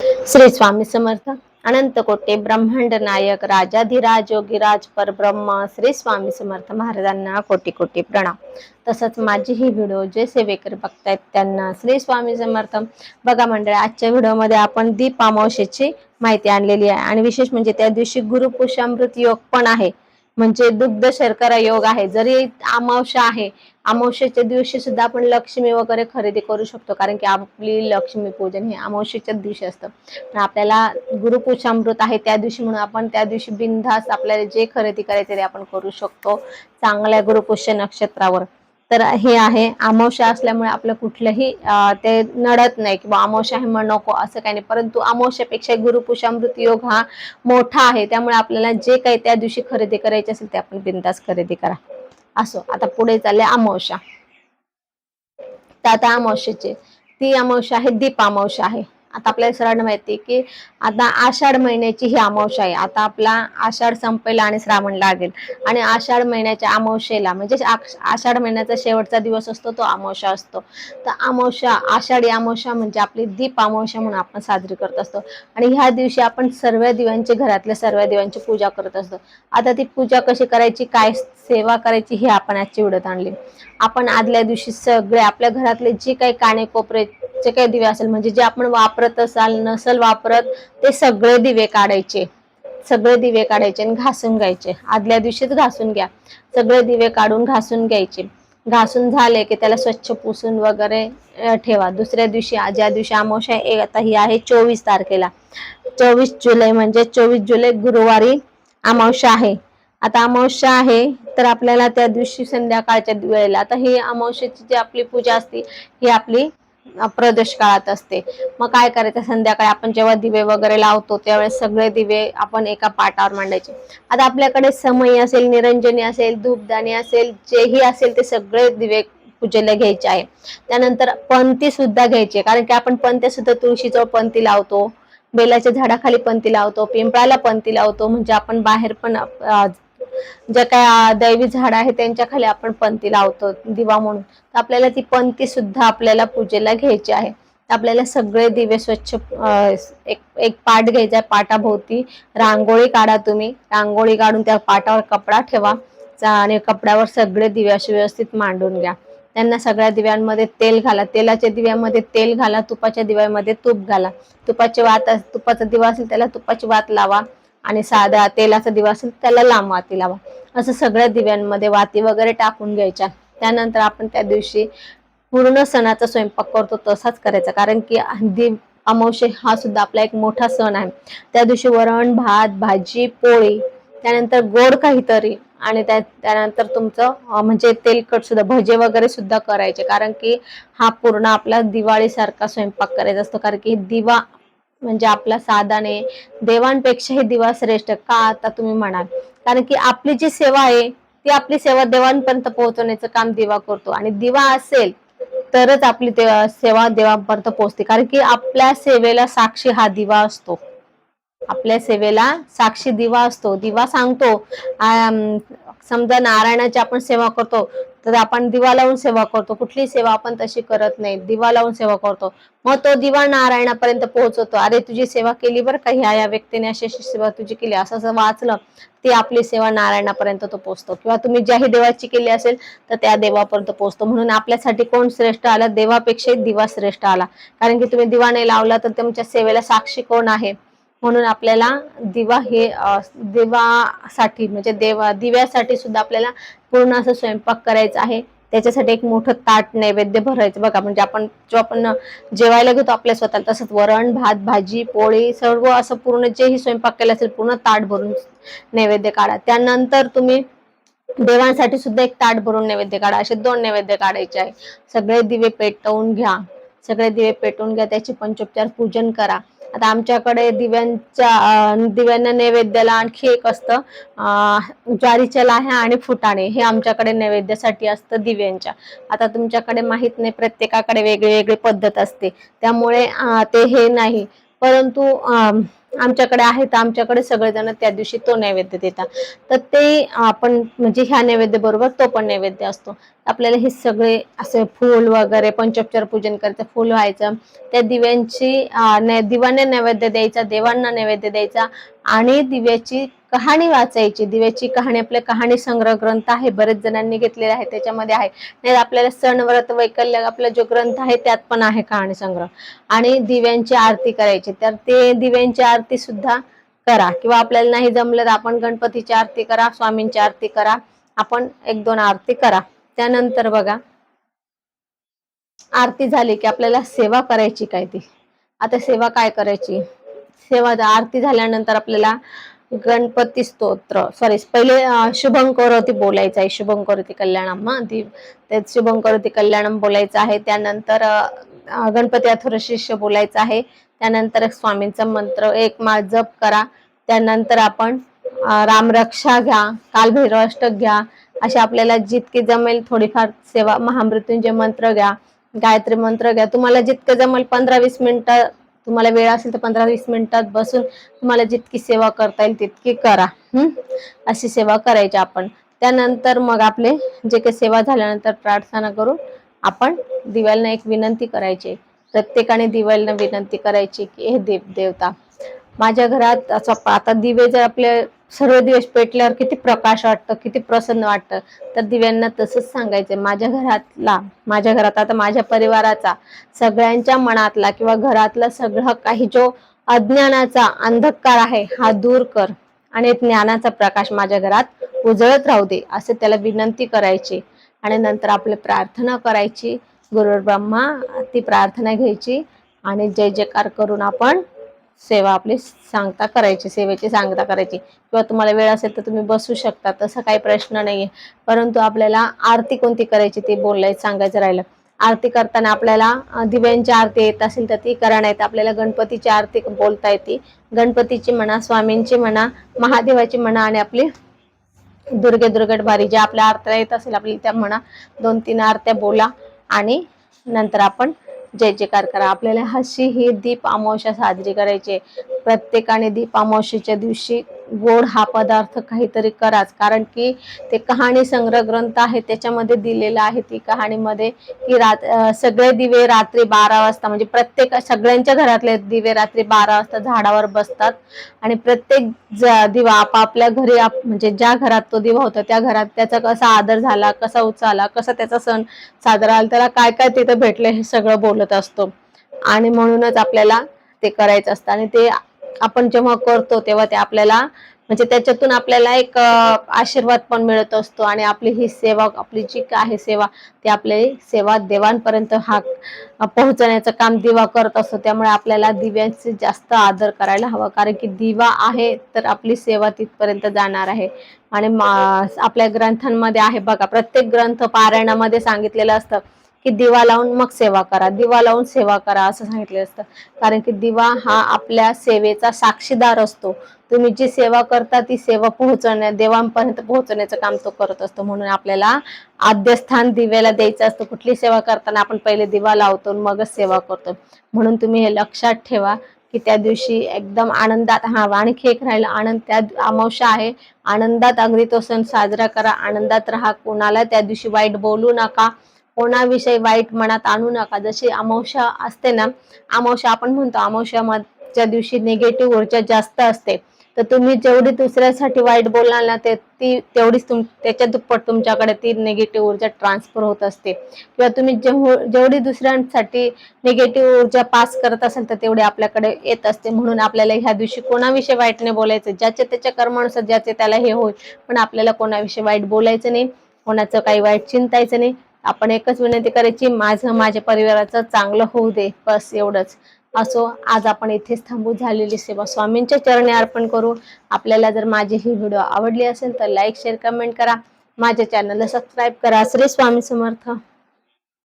श्री स्वामी समर्थ अनंत कोटे ब्रह्मांड नायक राजाधिराज योगीराज परब्रह्म श्री स्वामी समर्थ महाराजांना कोटी कोटी प्रणाम. तसंच माझी ही व्हिडिओ जे सेवेकर बघतायत त्यांना श्री स्वामी समर्थ. बघा मंडळ आजच्या व्हिडिओमध्ये आपण दीप अमावशेची माहिती आणलेली आहे. आणि विशेष म्हणजे त्या दिवशी गुरुपुषामृत योग पण आहे. म्हणजे दुग्ध शर्करा योग आहे. जरी अमावशा आहे अमावस्येच्या दिवशी सुद्धा आपण लक्ष्मी वगैरे खरेदी करू शकतो कारण की आपली लक्ष्मी पूजन हे अमावस्येच्याच दिवशी असतं. पण आपल्याला गुरुपुषामृत आहे त्या दिवशी म्हणून आपण त्या दिवशी बिनधास आपल्याला जे खरेदी करायचे ते आपण करू शकतो चांगल्या गुरुपुष्य नक्षत्रावर. तर हे आहे अमावस्या असल्यामुळे आपलं कुठलंही ते नडत नाही किंवा अमावस्या आहे मग नको असं काही नाही. परंतु अमावस्यापेक्षा गुरुपुषामृत योग हा मोठा आहे त्यामुळे आपल्याला जे काही त्या दिवशी खरेदी करायची असेल ते आपण बिनधास खरेदी करा. असो. आता पुढे चालले अमावस्या. तर आता अमावस्येचे. ती अमावस्या आहे दीप अमावस्या आहे. आता आपल्याला सरांना माहिती आहे की आता आषाढ महिन्याची ही अमावस्या आहे. आता आपला आषाढ संपेल आणि श्रावण लागेल. आणि आषाढ महिन्याच्या अमावश्येला म्हणजे आषाढ महिन्याचा शेवटचा दिवस असतो तो अमावस्या असतो. तर अमावस्या आषाढी अमावस्या म्हणजे आपली दीप अमावस्या म्हणून आपण साजरी करत असतो. आणि ह्या दिवशी आपण सर्व दिव्यांची घरातल्या सर्व दिव्यांची पूजा करत असतो. आता ती पूजा कशी करायची काय सेवा करायची हे आपण आजची व्हिडिओत आणली. आपण आदल्या दिवशी सगळे आपल्या घरातले जे काही काणे कोपरे जे काही दिवे असेल म्हणजे जे आपण वापरत असाल नसल वापरत ते सगळे दिवे काढायचे. सगळे दिवे काढायचे आणि घासून घ्यायचे. आदल्या दिवशीच घासून घ्या. सगळे दिवे काढून घासून घ्यायचे. घासून झाले की त्याला स्वच्छ पुसून वगैरे ठेवा. दुसऱ्या दिवशी ज्या दिवशी अमावस्या आता ही आहे चोवीस तारखेला. चोवीस जुलै म्हणजे चोवीस जुलै गुरुवारी अमावस्या आहे. आता अमावस्या आहे तर आपल्याला त्या दिवशी संध्याकाळच्या वेळेला आता ही अमावस्याची जी आपली पूजा असते ही आपली प्रदोष काळात असते. मग काय करायचं? संध्याकाळी आपण जेव्हा दिवे वगैरे लावतो त्यावेळेस सगळे दिवे आपण एका पाटावर मांडायचे. आता आपल्याकडे समयी असेल निरंजनी असेल धूपदाणी असेल जेही असेल ते सगळे दिवे पूजेला घ्यायचे आहे. त्यानंतर पंथी सुद्धा घ्यायची आहे. कारण की आपण पंत्या सुद्धा तुळशीजवळ पंथी लावतो बेलाच्या झाडाखाली पंती लावतो पिंपळाला पंथी लावतो म्हणजे आपण बाहेर पण ज्या काय दैवी झाड आहे त्यांच्या खाली आपण पंती लावतो दिवा म्हणून. तर आपल्याला ती पंती सुद्धा आपल्याला पूजेला घ्यायची आहे. आपल्याला सगळे दिवे स्वच्छ एक एक पाट घ्यायचा आहे पाटाभोवती. रांगोळी काढा तुम्ही. रांगोळी काढून त्या पाटावर कपडा ठेवा. आणि कपड्यावर सगळे दिवे असे व्यवस्थित मांडून घ्या. त्यांना सगळ्या दिव्यांमध्ये तेल घाला. तेलाच्या दिव्यामध्ये तेल घाला तुपाच्या दिव्यामध्ये तूप घाला. तुपाची वात अस- तुपाचा दिवा असेल त्याला तुपाची वात लावा. आणि साधा तेलाचा दिवा असेल त्याला लांब वाती लावा. असं सगळ्या दिव्यांमध्ये वाती वगैरे टाकून घ्यायच्या. त्यानंतर आपण त्या दिवशी पूर्ण सणाचा स्वयंपाक करतो तसाच करायचा. कारण की दिव अमावशे हा सुद्धा आपला एक मोठा सण आहे. त्या दिवशी वरण भात भाजी पोळी त्यानंतर गोड काहीतरी आणि त्या त्यानंतर तुमचं म्हणजे तेलकट सुद्धा भजे वगैरे सुद्धा करायचे. कारण की हा पूर्ण आपला दिवाळीसारखा स्वयंपाक करायचा असतो. कारण की दिवा म्हणजे आपला साधाने देवांपेक्षाही दिवा श्रेष्ठ का आता तुम्ही म्हणाल? कारण की आपली जी सेवा आहे ती आपली सेवा देवांपर्यंत पोहोचवण्याचं काम दिवा करतो. आणि दिवा असेल तरच आपली सेवा देवापर्यंत पोहोचते. कारण की आपल्या सेवेला साक्षी हा दिवा असतो. आपल्या सेवेला साक्षी दिवा असतो. दिवा सांगतो समजा नारायणाची आपण सेवा करतो तर आपण दिवा लावून सेवा करतो. कुठली सेवा आपण तशी करत नाही. दिवा लावून सेवा करतो. मग तो दिवा नारायणापर्यंत पोहोचवतो. अरे तुझी सेवा केली बरं का? ह्या या व्यक्तीने अशी अशी सेवा तुझी केली. असं असं वाचलं ती आपली सेवा नारायणापर्यंत तो पोहोचतो. किंवा तुम्ही ज्याही देवाची केली असेल तर त्या देवापर्यंत पोहोचतो. म्हणून आपल्यासाठी कोण श्रेष्ठ आला? देवापेक्षाही दिवा श्रेष्ठ आला. कारण की तुम्ही दिवा नाही लावला तर तुमच्या सेवेला साक्षी कोण आहे? म्हणून आपल्याला दिवा हे देवासाठी म्हणजे देवा दिव्यासाठी सुद्धा आपल्याला पूर्ण असं स्वयंपाक करायचा आहे. त्याच्यासाठी एक मोठं ताट नैवेद्य भरायचं बघा. म्हणजे आपण जो आपण जेवायला घेतो आपल्या स्वतःला तसंच वरण भात भाजी पोळी सर्व असं पूर्ण जेही स्वयंपाक केला असेल पूर्ण ताट भरून नैवेद्य काढा. त्यानंतर तुम्ही देवांसाठी सुद्धा एक ताट भरून नैवेद्य काढा. असे दोन नैवेद्य काढायचे आहे. सगळे दिवे पेटवून घ्या. सगळे दिवे पेटवून घ्या. त्याचे पंचोपचार पूजन करा. आता आमच्याकडे दिव्यांच्या दिव्यांना नैवेद्याला आणखी एक असतं अं, ज्वारीच्या लाह्या आणि फुटाणे हे आमच्याकडे नैवेद्यासाठी असतं दिव्यांच्या. आता तुमच्याकडे माहीत नाही प्रत्येकाकडे वेगळी वेगळी पद्धत असते. त्यामुळे ते हे नाही. परंतु आमच्याकडे आहे तर आमच्याकडे सगळेजण त्या दिवशी तो नैवेद्य देतात. तर ते आपण म्हणजे ह्या नैवेद्य बरोबर तो पण नैवेद्य असतो. आपल्याला हे सगळे असे फूल वगैरे पंचोपचार पूजन करायचं फूल व्हायचं त्या दिव्यांची अं, दिवाने नैवेद्य द्यायचा देवांना नैवेद्य द्यायचा आणि दिव्याची कहाणी वाचायची. दिव्याची कहाणी आपल्या कहाणी संग्रह ग्रंथ आहे. बरेच जणांनी घेतलेला आहे. त्याच्यामध्ये आहे. नाही आपल्याला सण व्रत वैकल्य आपला जो ग्रंथ आहे त्यात पण आहे कहाणी संग्रह. आणि दिव्यांची आरती करायची. तर ते दिव्यांची आरती सुद्धा करा. किंवा आपल्याला नाही जमलं तर आपण गणपतीची आरती करा स्वामींची आरती करा. आपण एक दोन आरती करा. त्यानंतर बघा आरती झाली की आपल्याला सेवा करायची काय ती? आता सेवा काय करायची? सेवा आरती झाल्यानंतर आपल्याला गणपती स्तोत्र. सॉरी पहिले अं, शुभं करोती बोलायचं आहे. शुभं करोती कल्याणम ती ते शुभंकरती कल्याणम बोलायचं आहे. त्यानंतर गणपती अथुर शिष्य बोलायचं आहे. त्यानंतर स्वामींचा मंत्र एक माळ जप करा. त्यानंतर आपण रामरक्षा घ्या कालभैरवाष्टक घ्या. अशा आपल्याला जितके जमेल थोडीफार सेवा महामृत्युंजय मंत्र घ्या गायत्री मंत्र घ्या. तुम्हाला जितकं जमेल पंधरा वीस मिनिटं तुम्हाला वेळ असेल तर पंधरा वीस मिनिटात बसून तुम्हाला जितकी सेवा करता येईल तितकी करा हम्म अशी सेवा करायची आपण. त्यानंतर मग आपले जे काही सेवा झाल्यानंतर प्रार्थना करून आपण दिव्याला एक विनंती करायची. प्रत्येकाने दिव्याला विनंती करायची की हे देव देवता माझ्या घरात असं आता दिवे जर आपले सर्व दिवस पेटल्यावर किती प्रकाश वाटतं किती प्रसन्न वाटतं. तर दिव्यांना तसंच सांगायचं माझ्या घरातला माझ्या घरात आता माझ्या परिवाराचा सगळ्यांच्या मनातला किंवा घरातला सगळं काही जो अज्ञानाचा अंधकार आहे हा दूर कर आणि ज्ञानाचा प्रकाश माझ्या घरात उजळत राहू दे असे त्याला विनंती करायची. आणि नंतर आपली प्रार्थना करायची. गुरुर ब्रह्मा ती प्रार्थना घ्यायची. आणि जय जयकार करून आपण सेवा आपली सांगता करायची सेवेची सांगता करायची. किंवा तुम्हाला वेळ असेल तर तुम्ही बसू शकता तसा काही प्रश्न नाहीये. परंतु आपल्याला आरती कोणती करायची ते बोलायचं सांगायचं राहिलं. आरती करताना आपल्याला दिव्यांची आरती येत असेल तर ती करा नाही तर आपल्याला गणपतीची आरती बोलता येते. गणपतीची म्हणा स्वामींची म्हणा महादेवाची म्हणा आणि आपली दुर्गे दुर्गट भारी ज्या आपल्या आरत्या येत असेल आपल्याला त्या म्हणा दोन तीन आरत्या बोला आणि नंतर आपण जय जयकार करा आपल्याला हशी ही दीप अमावस्या साजरी करायची आहे. प्रत्येकाने दीप अमावस्येच्या दिवशी गोड हा पदार्थ काहीतरी कराच. कारण की ते कहाणी संग्रह ग्रंथ आहे त्याच्यामध्ये दिलेलं आहे ती कहाणीमध्ये की रात सगळे दिवे रात्री बारा वाजता म्हणजे प्रत्येक सगळ्यांच्या घरातले दिवे रात्री बारा वाजता झाडावर बसतात. आणि प्रत्येक ज- दिवा आपापल्या घरी आप- म्हणजे ज्या घरात तो दिवा होता त्या घरात त्याचा कसा आदर झाला कसा उचाला कसा त्याचा सण साजरा आला त्याला काय काय तिथं भेटलं हे सगळं बोलत असतो. आणि म्हणूनच आपल्याला ते करायचं असतं. आणि ते आपण जेव्हा करतो तेव्हा ते आपल्याला म्हणजे त्याच्यातून आपल्याला एक आशीर्वाद पण मिळत असतो आणि आपली ही सेवा आपली जी आहे सेवा ती आपली सेवा देवांपर्यंत हा पोहोचण्याचं काम दिवा करत असतो. त्यामुळे आपल्याला दिव्यांचे जास्त आदर करायला हवा. कारण की दिवा आहे तर आपली सेवा तिथपर्यंत जाणार आहे. आणि आपल्या ग्रंथांमध्ये आहे बघा प्रत्येक ग्रंथ पारायणामध्ये सांगितलेलं असतं. की दिवा लावून मग सेवा करा दिवा लावून सेवा करा असं सांगितलेलं असतं. कारण की दिवा हा आपल्या सेवेचा साक्षीदार असतो. तुम्ही जी सेवा करता ती सेवा पोहोचवण्या देवांपर्यंत पोहोचवण्याचं काम तो करत असतो. म्हणून आपल्याला आद्यस्थान दिव्याला द्यायचं असतं. कुठली सेवा करताना आपण पहिले दिवा लावतो आणि मगच सेवा करतो. म्हणून तुम्ही हे लक्षात ठेवा की त्या दिवशी एकदम आनंदात हा आणखी एक राहिला. आनंद त्या अमावश्या आहे. आनंदात अगदी तो सण साजरा करा. आनंदात राहा. कोणाला त्या दिवशी वाईट बोलू नका. कोणाविषयी वाईट मनात आणू नका. जशी अमावस्या असते ना अमावस्या आपण म्हणतो अमावस्याच्या दिवशी निगेटिव्ह ऊर्जा जास्त असते. तर तुम्ही जेवढी दुसऱ्यासाठी वाईट बोलणार ना ते ती तेवढीच तुम त्याच्या दुप्पट तुमच्याकडे ती निगेटिव्ह ऊर्जा ट्रान्सफर होत असते. किंवा तुम्ही जेव- जेवढी दुसऱ्यांसाठी निगेटिव्ह ऊर्जा पास करत असाल तर तेवढी आपल्याकडे येत असते. म्हणून आपल्याला ह्या दिवशी कोणाविषयी वाईट नाही बोलायचं. ज्याचे त्याच्या कर्मानुसार ज्याचे त्याला हे होईल. पण आपल्याला कोणाविषयी वाईट बोलायचं नाही. कोणाचं काही वाईट चिंतायचं नाही. आपण एकच विनंती करायची माझं माझ्या परिवाराचं चांगलं होऊ दे बस एवढंच. असो आज आपण इथेच थांबू झालेली सेवा स्वामींच्या चरणी अर्पण करू. आपल्याला जर माझी ही व्हिडिओ आवडली असेल तर लाईक शेअर कमेंट करा. माझ्या चॅनलला सबस्क्राईब करा. श्री स्वामी समर्थ.